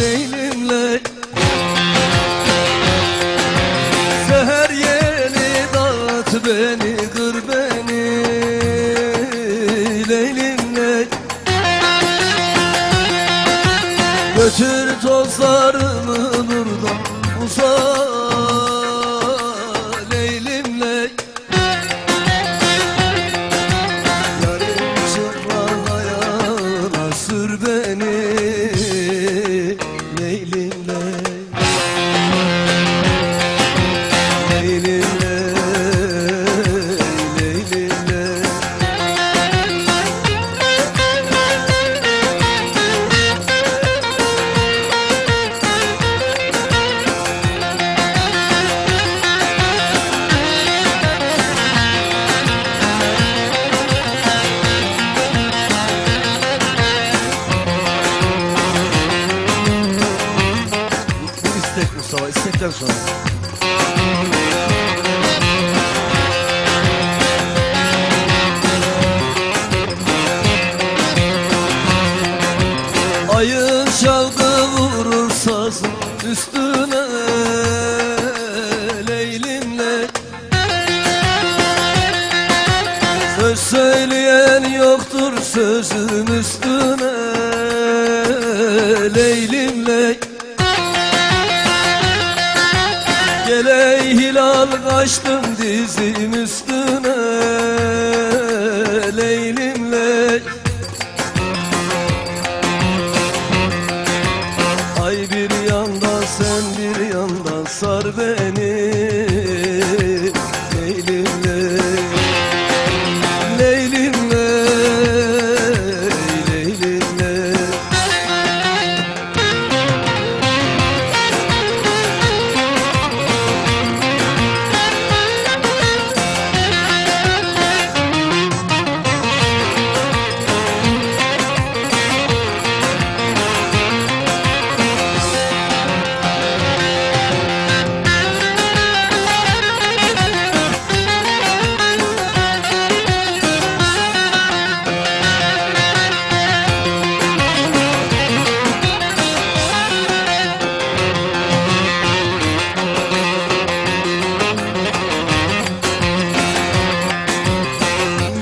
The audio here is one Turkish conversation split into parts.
leylim Seher yeli dağıt beni kır beni. Leylim ley Götür tozlarımı buradan uzak İstekten sonra. Ayın şalgı vurur sazın üstüne Leylimle. Söz söyleyen yoktur sözüm üstüne Leylimle kaçtım dizim üstüne Leylim ley Ay bir yandan sen bir yandan sar beni.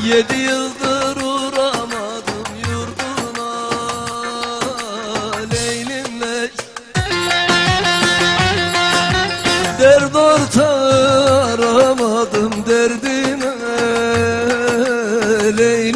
Yedi yıldır uğramadım yurduna. Leylim ley Derd ortağı aramadım derdime. Leylim